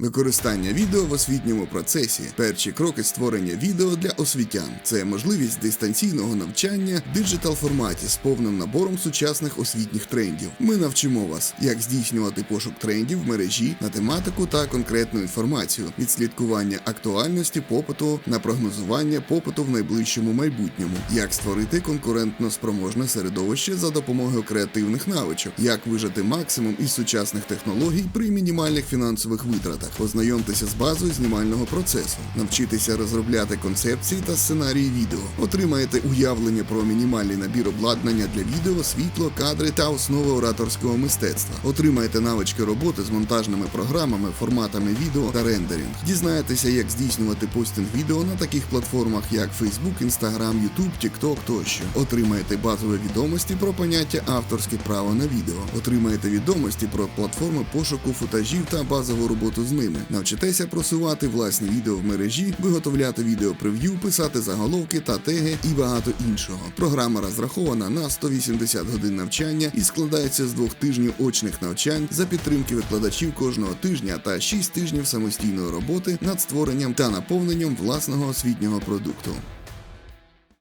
Використання відео в освітньому процесі. Перші кроки створення відео для освітян. Це можливість дистанційного навчання в диджитал форматі з повним набором сучасних освітніх трендів. Ми навчимо вас, як здійснювати пошук трендів в мережі на тематику та конкретну інформацію, відслідкування актуальності попиту на прогнозування попиту в найближчому майбутньому, як створити конкурентно спроможне середовище за допомогою креативних навичок, як вижати максимум із сучасних технологій при мінімальних фінансових витратах, ознайомтеся з базою знімального процесу, навчитися розробляти концепції та сценарії відео, отримаєте уявлення про мінімальний набір обладнання для відео, світло, кадри та основи ораторського мистецтва. Отримаєте навички роботи з монтажними програмами, форматами відео та рендеринг. Дізнаєтеся, як здійснювати постінг відео на таких платформах, як Facebook, Instagram, YouTube, TikTok тощо. Отримаєте базові відомості про поняття авторське право на відео. Отримаєте відомості про платформи пошуку футажів та базову роботу з ними. Навчитеся просувати власні відео в мережі, виготовляти відео прев'ю, писати заголовки та теги і багато іншого. Програма розрахована на 180 годин навчання і складається з двох тижнів очних навчань за підтримки викладачів кожного тижня та 6 тижнів самостійної роботи над створенням та наповненням власного освітнього продукту.